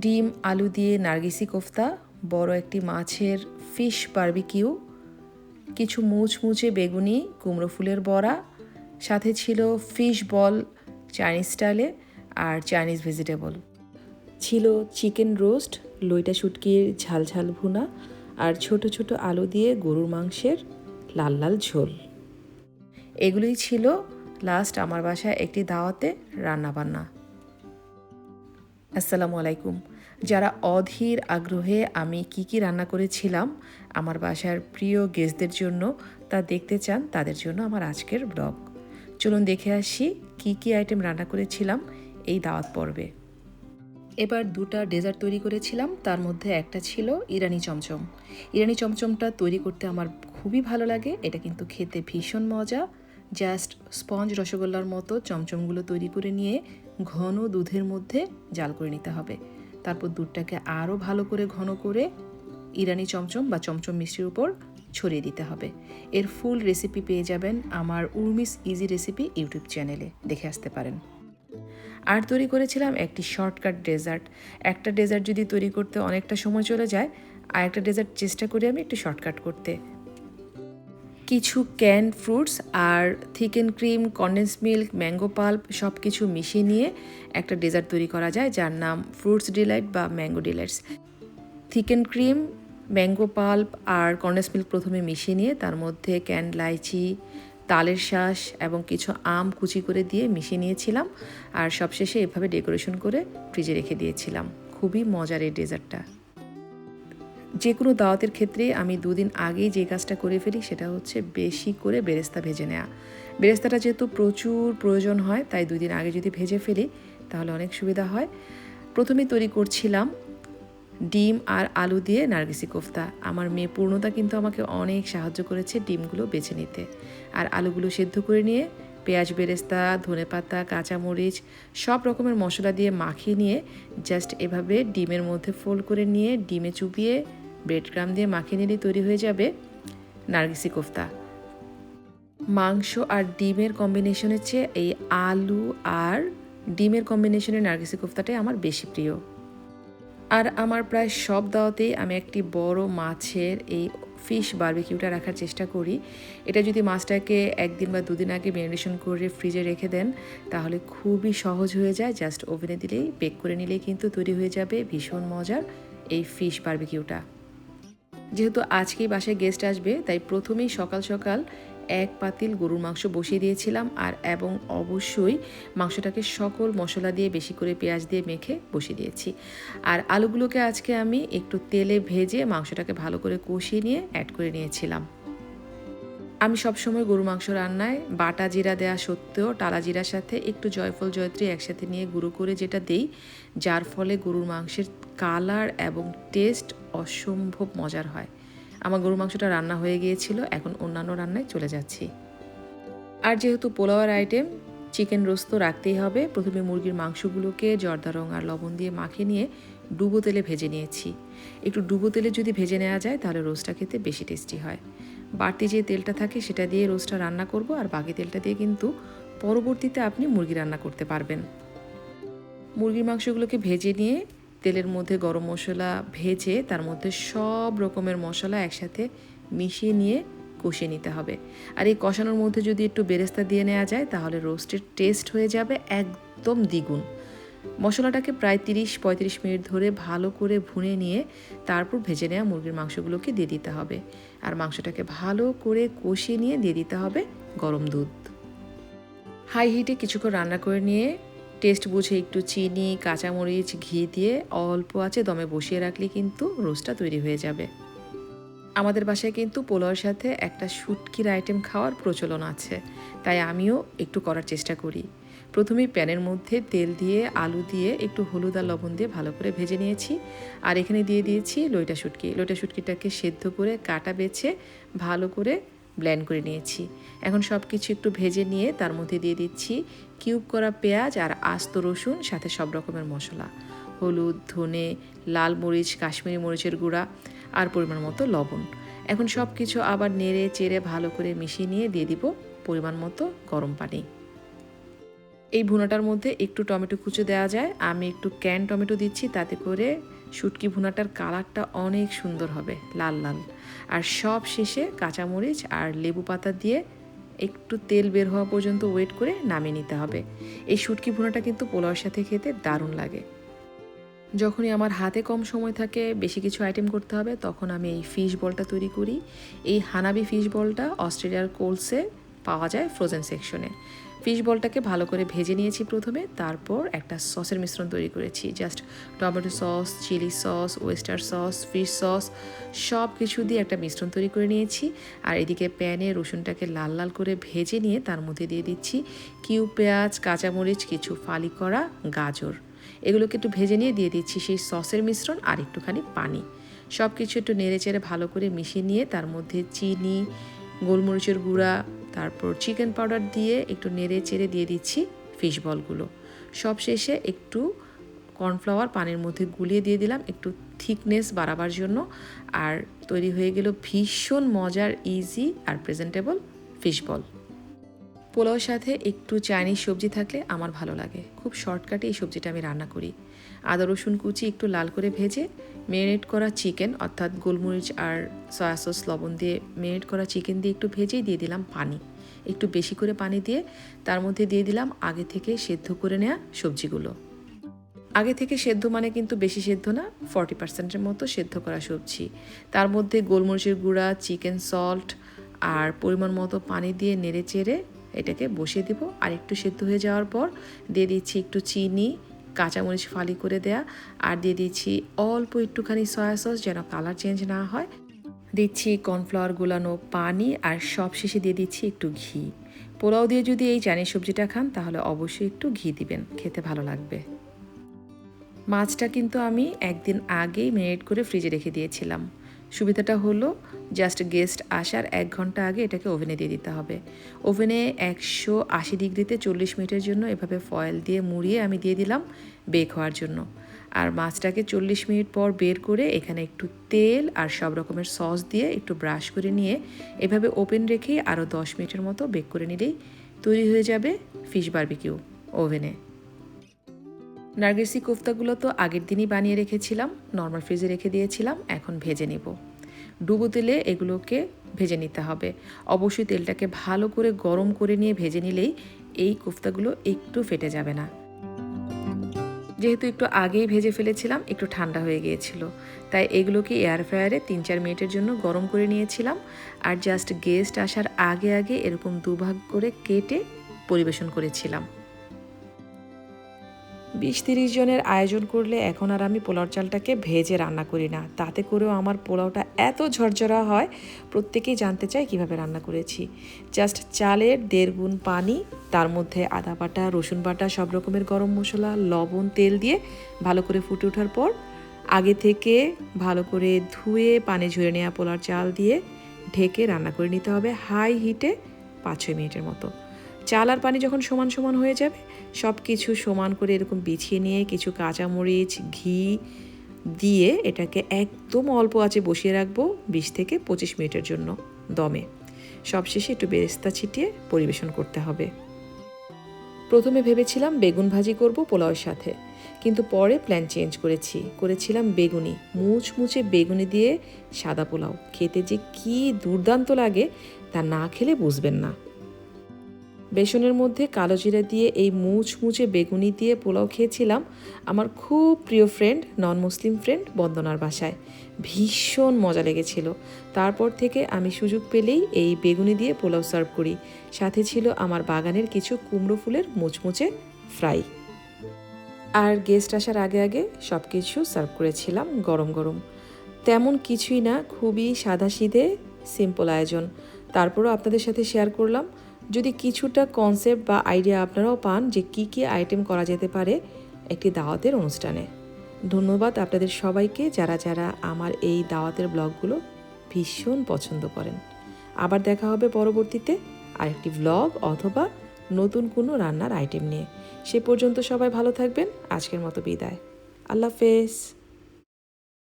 ডিম, আলু দিয়ে নার্গিসি কোফতা, বড় একটি মাছের ফিশ বার্বিকিউ, কিছু মুচমুচে বেগুনি, কুমড়ো ফুলের বড়া, সাথে ছিল ফিশ বল, চাইনিজ স্টাইলে আর চাইনিজ ভেজিটেবল। ছিল চিকেন রোস্ট, লইটা শুটকির ঝাল ঝাল ভুনা আর ছোট ছোট আলু দিয়ে গরুর মাংসের লাল লাল ঝোল। এগুলোই ছিল লাস্ট আমার বাসায় একটি দাওয়াতে রান্নাবান্না। আসসালামু আলাইকুম। যারা অধীর আগ্রহে আমি কি কি রান্না করেছিলাম আমার বাসার প্রিয় গেস্টদের জন্য তা দেখতে চান, তাদের জন্য আমার আজকের ব্লগ। চলুন দেখে আসি কি কি আইটেম রান্না করেছিলাম এই দাওয়াত পর্বে। এবার দুটা ডেজার্ট তৈরি করেছিলাম, তার মধ্যে একটা ছিল ইরানি চমচম। ইরানি চমচমটা তৈরি করতে আমার খুবই ভালো লাগে, এটা কিন্তু খেতে ভীষণ মজা। জাস্ট স্পঞ্জ রসগোল্লার মতো চমচমগুলো তৈরি করে নিয়ে ঘন দুধের মধ্যে জাল করে নিতে হবে। তারপর দুধটাকে আরও ভালো করে ঘন করে ইরানি চমচম বা চমচম মিষ্টির উপর ছড়িয়ে দিতে হবে। এর ফুল রেসিপি পেয়ে যাবেন আমার উর্মিস ইজি রেসিপি ইউটিউব চ্যানেলে। দেখে আসতে পারেন। আর তৈরি করেছিলাম একটি শর্টকাট ডেজার্ট একটা ডেজার্ট যদি তৈরি করতে অনেকটা সময় চলে যায় আর একটা ডেজার্ট চেষ্টা করি আমি একটু শর্টকাট করতে। কিছু can fruits R thicken cream condense milk mango pulp সব কিছু মিশিয়ে নিয়ে একটা ডেজার্ট তৈরি করা যায়, যার নাম ফ্রুটস ডিলাইট বা mango delights thicken cream mango pulp আর কন্ডেন্স মিল্ক প্রথমে মিশিয়ে নিয়ে তার মধ্যে ক্যান লাইচি তালের শ্বাস এবং কিছু আম কুচি করে দিয়ে মিশিয়ে নিয়েছিলাম আর সবশেষে এভাবে ডেকোরেশন করে ফ্রিজে রেখে দিয়েছিলাম। খুবই মজার এই ডেজার্টটা যে কোনো দাওয়াতের ক্ষেত্রে আমি দুদিন আগেই যে কাজটা করে ফেলি সেটা হচ্ছে বেশি করে বেরেস্তা ভেজে নেওয়া বেরেস্তাটা যেহেতু প্রচুর প্রয়োজন হয়, তাই দুদিন আগে যদি ভেজে ফেলি তাহলে অনেক সুবিধা হয়। প্রথমে তৈরি করছিলাম ডিম আর আলু দিয়ে নার্গিসি কোফতা। আমার মেয়ে পূর্ণতা কিন্তু আমাকে অনেক সাহায্য করেছে ডিমগুলো বেছে নিতে। আর আলুগুলো সেদ্ধ করে নিয়ে পেঁয়াজ বেরেস্তা, ধনে পাতা, কাঁচামরিচ, সব রকমের মশলা দিয়ে মাখিয়ে নিয়ে জাস্ট এভাবে ডিমের মধ্যে ফোল্ড করে নিয়ে ডিমে চুপিয়ে ব্রেড ক্রাম দিয়ে মাখিয়ে নিলেই তৈরি হয়ে যাবে নার্গিসি কোফতা। মাংস আর ডিমের কম্বিনেশনের চেয়ে এই আলু আর ডিমের কম্বিনেশনের নার্গিসি কোফতাটাই আমার বেশি প্রিয়। আর আমার প্রায় সব দাওয়াতেই আমি একটি বড় মাছের এই ফিশ বার্বিকিউটা রাখার চেষ্টা করি। এটা যদি মাছটাকে একদিন বা দুদিন আগে ম্যারিনেশন করে ফ্রিজে রেখে দেন, তাহলে খুবই সহজ হয়ে যায়। জাস্ট ওভেনে দিলেই, বেক করে নিলেই কিন্তু তৈরি হয়ে যাবে ভীষণ মজার এই ফিশ বার্বিকিউটা। যেহেতু আজকেই বাসায় গেস্ট আসবে, তাই প্রথমেই সকাল সকাল এক পাতিল গরুর মাংস বসিয়ে দিয়েছিলাম আর এবং অবশ্যই মাংসটাকে সকল মশলা দিয়ে বেশি করে পেঁয়াজ দিয়ে মেখে বসিয়ে দিয়েছি। আর আলুগুলোকে আজকে আমি একটু তেলে ভেজে মাংসটাকে ভালো করে কষিয়ে নিয়ে অ্যাড করে নিয়েছিলাম। আমি সবসময় গরু মাংস রান্নায় বাটা জিরা দেওয়া সত্ত্বেও টালা জিরার সাথে একটু জয়ফল, জয়ত্রী একসাথে নিয়ে গুঁড়ো করে যেটা দেই, যার ফলে গরুর মাংসের কালার এবং টেস্ট অসম্ভব মজার হয়। আমার গরু মাংসটা রান্না হয়ে গিয়েছিল, এখন অন্যান্য রান্নায় চলে যাচ্ছি। আর যেহেতু পোলাওয়ার আইটেম, চিকেন রোস্ট তো রাখতেই হবে, প্রথমে মুরগির মাংসগুলোকে জর্দা রং আর লবণ দিয়ে মাখে নিয়ে ডুবো তেলে ভেজে নিয়েছি। একটু ডুবো তেলে যদি ভেজে নেওয়া যায়, তাহলে রোস্টটা খেতে বেশি টেস্টি হয়। বাড়তি যে তেলটা থাকে, সেটা দিয়ে রোস্টটা রান্না করব, আর বাকি তেলটা দিয়ে কিন্তু পরবর্তীতে আপনি মুরগি রান্না করতে পারবেন। মুরগির মাংসগুলোকে ভেজে নিয়ে তেলের মধ্যে গরম মশলা ভেজে তার মধ্যে সব রকমের মশলা একসাথে মিশিয়ে নিয়ে কষিয়ে নিতে হবে। আর এই কষানোর মধ্যে যদি একটু বেরেস্তা দিয়ে নেওয়া যায়, তাহলে রোস্টের টেস্ট হয়ে যাবে একদম দ্বিগুণ। মশলাটাকে প্রায় তিরিশ পঁয়ত্রিশ মিনিট ধরে ভালো করে ভুনে নিয়ে তারপর ভেজে নেওয়া মুরগির মাংসগুলোকে দিয়ে দিতে হবে। আর মাংসটাকে ভালো করে কষিয়ে নিয়ে দিয়ে দিতে হবে গরম দুধ। হাই হিটে কিছুক্ষণ রান্না করে নিয়ে টেস্ট বুঝে একটু চিনি, কাঁচামরিচ, ঘি দিয়ে অল্প আছে দমে বসিয়ে রাখলে কিন্তু রোস্টটা তৈরি হয়ে যাবে। আমাদের বাসায় কিন্তু পোলাওয়ের সাথে একটা শুটকির আইটেম খাওয়ার প্রচলন আছে, তাই আমিও একটু করার চেষ্টা করি। প্রথমেই প্যানের মধ্যে তেল দিয়ে, আলু দিয়ে একটু হলুদ আর লবণ দিয়ে ভালো করে ভেজে নিয়েছি। আর এখানে দিয়ে দিয়েছি লইটা শুটকি। লইটা শুটকিটাকে সেদ্ধ করে কাটা বেছে ভালো করে ব্ল্যান্ড করে নিয়েছি। এখন সব কিছু একটু ভেজে নিয়ে তার মধ্যে দিয়ে দিচ্ছি কিউব করা পেঁয়াজ আর আস্ত রসুন, সাথে সব রকমের মশলা। হলুদ, ধনে, লাল মরিচ, কাশ্মীরি মরিচের গুঁড়া আর পরিমাণ মতো লবণ। এখন সব কিছু আবার নেড়ে চেড়ে ভালো করে মিশিয়ে নিয়ে দিয়ে দিব পরিমাণ মতো গরম পানি। এই ভুনাটার মধ্যে একটু টমেটো কুচো দেওয়া যায়। আমি একটু ক্যান টমেটো দিচ্ছি, তাতে করে শুটকি ভুনাটার কালারটা অনেক সুন্দর হবে, লাল লাল। আর সব শেষে কাঁচামরিচ আর লেবু পাতা দিয়ে একটু তেল বের হওয়া পর্যন্ত ওয়েট করে নামিয়ে নিতে হবে। এই শুটকি ভুনাটা কিন্তু পোলাওর সাথে খেতে দারুণ লাগে। যখনই আমার হাতে কম সময় থাকে, বেশি কিছু আইটেম করতে হবে, তখন আমি এই ফিশ বলটা তৈরি করি। এই হানাবি ফিশ বলটা অস্ট্রেলিয়ার কোলসে পাওয়া যায় ফ্রোজেন সেকশনে ফিশ বলটাকে ভালো করে ভেজে নিয়েছি প্রথমে, তারপর একটা সসের মিশ্রণ তৈরি করেছি। Just tomato sauce chilli sauce oyster sauce fish sauce সব কিছু দিয়ে একটা মিশ্রণ তৈরি করে নিয়েছি। আর এদিকে প্যানে রসুনটাকে লাল লাল করে ভেজে নিয়ে তার মধ্যে দিয়ে দিচ্ছি কিউ পেঁয়াজ, কাঁচামরিচ, কিছু ফালি করা গাজর। এগুলোকে একটু ভেজে নিয়ে দিয়ে দিচ্ছি সেই সসের মিশ্রণ আর একটুখানি পানি। সব কিছু একটু নেড়ে চেড়ে ভালো করে মিশিয়ে নিয়ে তার মধ্যে চিনি, গোলমরিচের গুঁড়া তারপর চিকেন পাউডার দিয়ে একটু নেড়ে চেড়ে দিয়ে দিচ্ছি ফিশ বলগুলো সব শেষে একটু কর্নফ্লাওয়ার পানির মধ্যে গুলিয়ে দিয়ে দিলাম একটু থিকনেস বাড়াবার জন্য। আর তৈরি হয়ে গেল ভীষণ মজার ইজি আর প্রেজেন্টেবল ফিশ বল পোলাওর সাথে একটু চাইনিজ সবজি থাকলে আমার ভালো লাগে। খুব শর্টকাটে এই সবজিটা আমি রান্না করি। আদা, রসুন কুচি একটু লাল করে ভেজে মেরিনেট করা চিকেন, অর্থাৎ গোলমরিচ আর সয়া সস লবণ দিয়ে মেরিনেট করা চিকেন দিয়ে একটু ভেজেই দিয়ে দিলাম পানি। একটু বেশি করে পানি দিয়ে তার মধ্যে দিয়ে দিলাম আগে থেকে সেদ্ধ করে নেওয়া সবজিগুলো। আগে থেকে সেদ্ধ মানে কিন্তু বেশি সেদ্ধ না ফর্টি পার্সেন্টের মতো সেদ্ধ করা সবজি। তার মধ্যে গোলমরিচের গুঁড়া, চিকেন সল্ট আর পরিমাণ মতো পানি দিয়ে নেড়ে চেড়ে এটাকে বসিয়ে দেবো। আর একটু সেদ্ধ হয়ে যাওয়ার পর দিয়ে দিচ্ছি একটু চিনি কাঁচামরিচ ফালি করে দেয়া। আর দিয়ে দিচ্ছি অল্প একটুখানি সয়া সস যেন কালার চেঞ্জ না হয়। দিচ্ছি কর্নফ্লাওয়ার গুলানো পানি আর সব শেষে দিয়ে দিচ্ছি একটু ঘি। পোলাও দিয়ে যদি এই চাইনিজ সবজিটা খান তাহলে অবশ্যই একটু ঘি দিবেন, খেতে ভালো লাগবে। মাছটা কিন্তু আমি একদিন আগেই মেরিনেট করে ফ্রিজে রেখে দিয়েছিলাম। সুবিধাটা হলো জাস্ট গেস্ট আসার এক ঘণ্টা আগে এটাকে ওভেনে দিয়ে দিতে হবে। ওভেনে একশো আশি ডিগ্রিতে চল্লিশ মিনিটের জন্য এভাবে ফয়েল দিয়ে মুড়িয়ে আমি দিয়ে দিলাম বেক হওয়ার জন্য। আর মাছটাকে চল্লিশ মিনিট পর বের করে এখানে একটু তেল আর সব রকমের সস দিয়ে একটু ব্রাশ করে নিয়ে এভাবে ওপেন রেখে আরও দশ মিনিটের মতো বেক করে নিলেই তৈরি হয়ে যাবে ফিশ বার্বিকিউ ওভেনে নার্গিসি কোফতাগুলো তো আগের দিনই বানিয়ে রেখেছিলাম, নর্মাল ফ্রিজে রেখে দিয়েছিলাম, এখন ভেজে নেব। ডুবো তেলে এগুলোকে ভেজে নিতে হবে। অবশ্যই তেলটাকে ভালো করে গরম করে নিয়ে ভেজে নিলেই এই কোফতাগুলো একটু ফেটে যাবে না। যেহেতু একটু আগেই ভেজে ফেলেছিলাম, একটু ঠান্ডা হয়ে গিয়েছিল। তাই এগুলোকে এয়ার ফ্রায়ারে তিন চার মিনিটের জন্য গরম করে নিয়েছিলাম। আর জাস্ট গেস্ট আসার আগে আগে এরকম দুভাগ করে কেটে পরিবেশন করেছিলাম। বিশ তিরিশ জনের আয়োজন করলে এখন আর আমি পোলাও চালটাকে ভেজে রান্না করি না। তাতে করেও আমার পোলাওটা এত ঝরঝরা হয়, প্রত্যেকেই জানতে চায় কীভাবে রান্না করেছি। জাস্ট চালের দেড় গুণ পানি, তার মধ্যে আদা বাটা, রসুন বাটা, সব রকমের গরম মশলা, লবণ, তেল দিয়ে ভালো করে ফুটে ওঠার পর আগে থেকে ভালো করে ধুয়ে পানি ঝরে নেওয়া পোলার চাল দিয়ে ঢেকে রান্না করে নিতে হবে হাই হিটে পাঁচ ছয় মিনিটের মতো। চাল আর পানি যখন সমান সমান হয়ে যাবে সব কিছু সমান করে এরকম বিছিয়ে নিয়ে কিছু কাঁচামরিচ, ঘি দিয়ে এটাকে একদম অল্প আঁচে বসিয়ে রাখব বিশ থেকে পঁচিশ মিনিটের জন্য দমে। সবশেষে একটু বেরেস্তা ছিটিয়ে পরিবেশন করতে হবে। প্রথমে ভেবেছিলাম বেগুন ভাজি করব পোলাওয়ের সাথে, কিন্তু পরে প্ল্যান চেঞ্জ করেছি। করেছিলাম বেগুনি, মুচমুচে বেগুনি দিয়ে সাদা পোলাও। খেতে যে কি দুর্দান্ত লাগে তা না খেলে বুঝবেন না। বেসনের মধ্যে কালো জিরা দিয়ে এই মুচমুচে বেগুনি দিয়ে পোলাও খেয়েছিলাম আমার খুব প্রিয় ফ্রেন্ড নন মুসলিম ফ্রেন্ড বন্দনার বাসায়। ভীষণ মজা লেগেছিল। তারপর থেকে আমি সুযোগ পেলেই এই বেগুনি দিয়ে পোলাও সার্ভ করি। সাথে ছিল আমার বাগানের কিছু কুমড়ো ফুলের মুচমুচে ফ্রাই আর গেস্ট আসার আগে আগে সব কিছু সার্ভ করেছিলাম গরম গরম। তেমন কিছুই না, খুবই সাদাসিধে সিম্পল আয়োজন। তারপরও আপনাদের সাথে শেয়ার করলাম। যদি কিছুটা কনসেপ্ট বা আইডিয়া আপনারাও পান যে কি কি আইটেম করা যেতে পারে একটি দাওয়াতের অনুষ্ঠানে। ধন্যবাদ আপনাদের সবাইকে যারা যারা আমার এই দাওয়াতের ব্লগগুলো ভীষণ পছন্দ করেন। আবার দেখা হবে পরবর্তীতে আরেকটি ব্লগ অথবা নতুন কোনো রান্নার আইটেম নিয়ে। সে পর্যন্ত সবাই ভালো থাকবেন। আজকের মতো বিদায়। আল্লাহ হাফেজ।